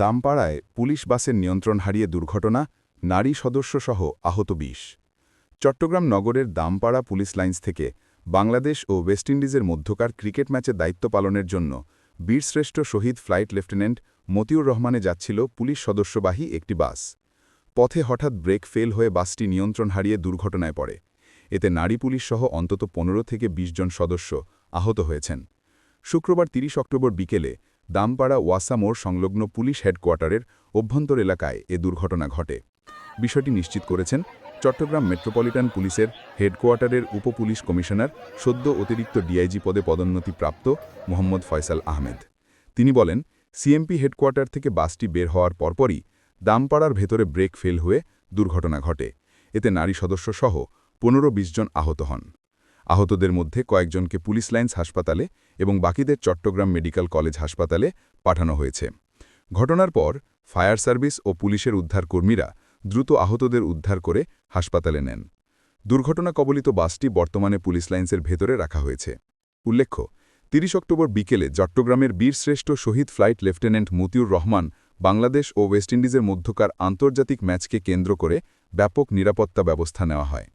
দামপাড়ায় police বাসের নিয়ন্ত্রণ হারিয়ে দুর্ঘটনা, নারী সদস্যসহ আহত বিশ। চট্টগ্রাম নগরের দামপাড়া পুলিশ লাইন্স থেকে বাংলাদেশ ও ওয়েস্ট ইন্ডিজের মধ্যকার ক্রিকেট ম্যাচে দায়িত্ব পালনের জন্য বীরশ্রেষ্ঠ শহীদ ফ্লাইট লেফটেন্যান্ট মতিউর রহমানে যাচ্ছিল পুলিশ সদস্যবাহী একটি বাস। পথে হঠাৎ ব্রেক ফেল হয়ে বাসটি নিয়ন্ত্রণ হারিয়ে দুর্ঘটনায় পড়ে। এতে নারী পুলিশ সহ অন্তত পনেরো থেকে ২০ জন সদস্য আহত হয়েছেন। শুক্রবার ৩০ অক্টোবর বিকেলে দামপাড়া ওয়াসা মোড় সংলগ্ন পুলিশ হেডকোয়ার্টারের অভ্যন্তর এলাকায় এ দুর্ঘটনা ঘটে। বিষয়টি নিশ্চিত করেছেন চট্টগ্রাম মেট্রোপলিটন পুলিশের হেডকোয়ার্টারের উপপুলিশ কমিশনার সদ্য অতিরিক্ত ডিআইজি পদে পদোন্নতিপ্রাপ্ত মোহাম্মদ ফয়সাল আহমেদ। তিনি বলেন, সিএমপি হেডকোয়ার্টার থেকে বাসটি বের হওয়ার পরপরই দামপাড়ার ভেতরে ব্রেক ফেল হয়ে দুর্ঘটনা ঘটে। এতে নারী সদস্য সহ পনেরো বিশ জন আহত হন। আহতদের মধ্যে কয়েকজনকে পুলিশ লাইন্স হাসপাতালে এবং বাকিদের চট্টগ্রাম মেডিকেল কলেজ হাসপাতালে পাঠানো হয়েছে। ঘটনার পর ফায়ার সার্ভিস ও পুলিশের উদ্ধারকর্মীরা দ্রুত আহতদের উদ্ধার করে হাসপাতালে নেন। দুর্ঘটনা কবলিত বাসটি বর্তমানে পুলিশ লাইন্সের ভেতরে রাখা হয়েছে। উল্লেখ্য ৩০ অক্টোবর বিকেলে চট্টগ্রামের বীরশ্রেষ্ঠ শহীদ ফ্লাইট লেফটেন্যান্ট মতিউর রহমান বাংলাদেশ ও ওয়েস্ট ইন্ডিজের মধ্যকার আন্তর্জাতিক ম্যাচকে কেন্দ্র করে ব্যাপক নিরাপত্তা ব্যবস্থা নেওয়া হয়।